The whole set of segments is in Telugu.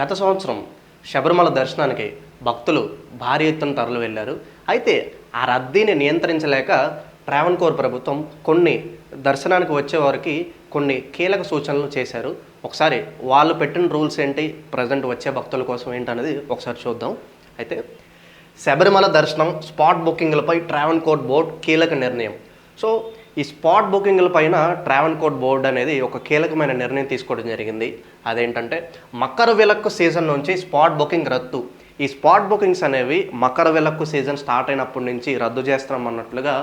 గత సంవత్సరం శబరిమల దర్శనానికి భక్తులు భారీ ఎత్తున తరలి వెళ్ళారు. అయితే ఆ రద్దీని నియంత్రించలేక ట్రావెన్కోర్ ప్రభుత్వం కొన్ని దర్శనానికి వచ్చే వారికి కొన్ని కీలక సూచనలు చేశారు. ఒకసారి వాళ్ళు పెట్టిన రూల్స్ ఏంటి ప్రజెంట్ వచ్చే భక్తుల కోసం ఏంటనేది ఒకసారి చూద్దాం. అయితే శబరిమల దర్శనం స్పాట్ బుకింగ్లపై ట్రావెన్ కోడ్ బోర్డ్ కీలక నిర్ణయం. సో ఈ స్పాట్ బుకింగ్ల పైన ట్రావెన్ కోడ్ బోర్డు అనేది ఒక కీలకమైన నిర్ణయం తీసుకోవడం జరిగింది. అదేంటంటే మకర విలక్కు సీజన్ నుంచి స్పాట్ బుకింగ్ రద్దు. ఈ స్పాట్ బుకింగ్స్ అనేవి మకర విలక్కు సీజన్ స్టార్ట్ అయినప్పటి నుంచి రద్దు చేస్తాం అన్నట్లుగా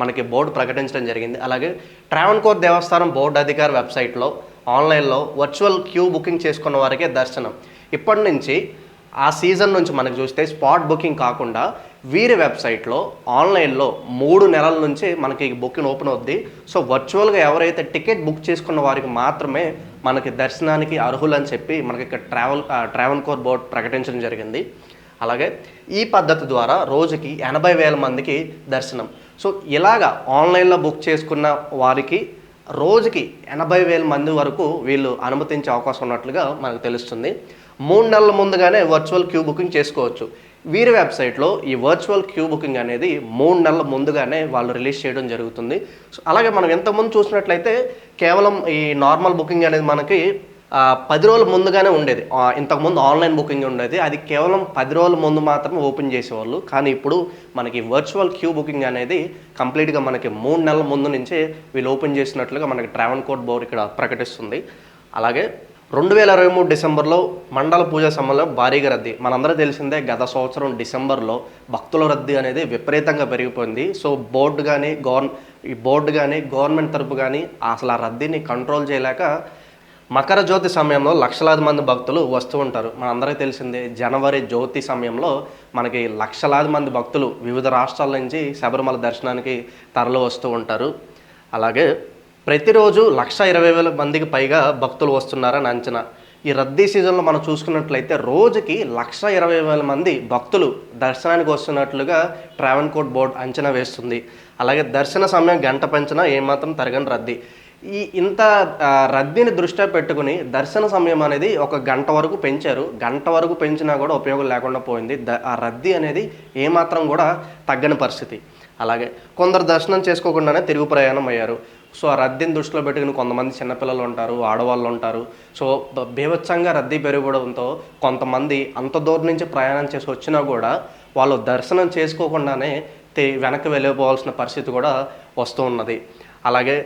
మనకి బోర్డు ప్రకటించడం జరిగింది. అలాగే ట్రావెన్ కోర్ దేవస్థానం బోర్డు అధికార వెబ్సైట్లో ఆన్లైన్లో వర్చువల్ క్యూ బుకింగ్ చేసుకున్న వారికే దర్శనం. ఇప్పటి నుంచి ఆ సీజన్ నుంచి మనకు చూస్తే స్పాట్ బుకింగ్ కాకుండా వీరి వెబ్సైట్లో ఆన్లైన్లో మూడు నెలల నుంచి మనకి బుకింగ్ ఓపెన్ అవుద్ది. సో వర్చువల్గా ఎవరైతే టికెట్ బుక్ చేసుకున్న వారికి మాత్రమే మనకి దర్శనానికి అర్హులని చెప్పి మనకి ఇక్కడ ట్రావెల్ ట్రావెల్ కోర్ బోర్డ్ ప్రకటించడం జరిగింది. అలాగే ఈ పద్ధతి ద్వారా రోజుకి ఎనభై వేల మందికి దర్శనం. సో ఇలాగా ఆన్లైన్లో బుక్ చేసుకున్న వారికి రోజుకి ఎనభై వేల మంది వరకు వీళ్ళు అనుమతించే అవకాశం ఉన్నట్లుగా మనకు తెలుస్తుంది. మూడు నెలల ముందుగానే వర్చువల్ క్యూ బుకింగ్ చేసుకోవచ్చు. వీరి వెబ్సైట్లో ఈ వర్చువల్ క్యూ బుకింగ్ అనేది మూడు నెలల ముందుగానే వాళ్ళు రిలీజ్ చేయడం జరుగుతుంది. సో అలాగే మనం ఎంతమంది చూసినట్లయితే కేవలం ఈ నార్మల్ బుకింగ్ అనేది మనకి పది రోజుల ముందుగానే ఉండేది. ఇంతకుముందు ఆన్లైన్ బుకింగ్ ఉండేది. అది కేవలం పది రోజుల ముందు మాత్రమే ఓపెన్ చేసేవాళ్ళు. కానీ ఇప్పుడు మనకి వర్చువల్ క్యూ బుకింగ్ అనేది కంప్లీట్గా మనకి మూడు నెలల ముందు నుంచే వీళ్ళు ఓపెన్ చేసినట్లుగా మనకి ట్రావెల్ కోడ్ బోర్డు ఇక్కడ ప్రకటిస్తుంది. అలాగే రెండు వేల ఇరవై మూడు డిసెంబర్లో మండల పూజ సమయంలో భారీగా రద్దీ. మనందరూ తెలిసిందే గత సంవత్సరం డిసెంబర్లో భక్తుల రద్దీ అనేది విపరీతంగా పెరిగిపోయింది. సో బోర్డు కానీ గవర్న ఈ బోర్డు కానీ గవర్నమెంట్ తరపు కానీ అసలు ఆ రద్దీని కంట్రోల్ చేయలేక మకర జ్యోతి సమయంలో లక్షలాది మంది భక్తులు వస్తూ ఉంటారు. మనందరికీ తెలిసిందే జనవరి జ్యోతి సమయంలో మనకి లక్షలాది మంది భక్తులు వివిధ రాష్ట్రాల నుంచి శబరిమల దర్శనానికి తరలి వస్తూ ఉంటారు. అలాగే ప్రతిరోజు లక్ష ఇరవై వేల మందికి పైగా భక్తులు వస్తున్నారని అంచనా. ఈ రద్దీ సీజన్లో మనం చూసుకున్నట్లయితే రోజుకి లక్ష ఇరవై వేల మంది భక్తులు దర్శనానికి వస్తున్నట్లుగా ట్రావెన్ కోడ్ బోర్డ్ అంచనా వేస్తుంది. అలాగే దర్శన సమయం గంట పెంచినా ఏమాత్రం తరగని రద్దీ. ఈ ఇంత ఆ, రద్దీని దృష్ట్యా పెట్టుకుని దర్శన సమయం అనేది ఒక గంట వరకు పెంచారు. గంట వరకు పెంచినా కూడా ఉపయోగం లేకుండా పోయింది. ద ఆ రద్దీ అనేది ఏమాత్రం కూడా తగ్గని పరిస్థితి. అలాగే కొందరు దర్శనం చేసుకోకుండానే తిరుగు ప్రయాణం అయ్యారు. సో ఆ రద్దీని దృష్టిలో పెట్టుకుని కొంతమంది చిన్నపిల్లలు ఉంటారు ఆడవాళ్ళు ఉంటారు. సో బీభత్సంగా రద్దీ పెరగడంతో కొంతమంది అంత దూరం నుంచి ప్రయాణం చేసి వచ్చినా కూడా వాళ్ళు దర్శనం చేసుకోకుండానే వెనక్కి వెళ్ళిపోవాల్సిన పరిస్థితి కూడా వస్తూ ఉన్నది. అలాగే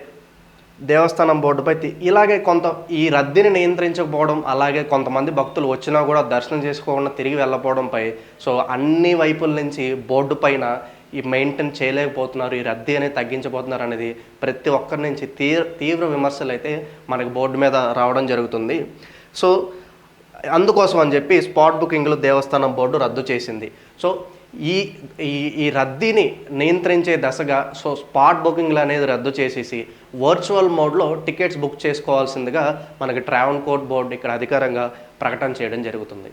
దేవస్థానం బోర్డుపై ఇలాగే కొంత ఈ రద్దీని నియంత్రించకపోవడం అలాగే కొంతమంది భక్తులు వచ్చినా కూడా దర్శనం చేసుకోకుండా తిరిగి వెళ్ళపోవడంపై సో అన్ని వైపుల నుంచి బోర్డు పైన ఈ మెయింటైన్ చేయలేకపోతున్నారు ఈ రద్దీ అనేది తగ్గించబోతున్నారు అనేది ప్రతి ఒక్కరి నుంచి తీవ్ర తీవ్ర విమర్శలు అయితే మనకి బోర్డు మీద రావడం జరుగుతుంది. సో అందుకోసం అని చెప్పి స్పాట్ బుకింగ్లు దేవస్థానం బోర్డు రద్దు చేసింది. సో ఈ ఈ ఈ రద్దీని నియంత్రించే దశగా సో స్పాట్ బుకింగ్లు అనేది రద్దు చేసేసి వర్చువల్ మోడ్లో టికెట్స్ బుక్ చేసుకోవాల్సిందిగా మనకి ట్రావెల్ కోర్ట్ బోర్డు ఇక్కడ అధికారంగా ప్రకటన చేయడం జరుగుతుంది.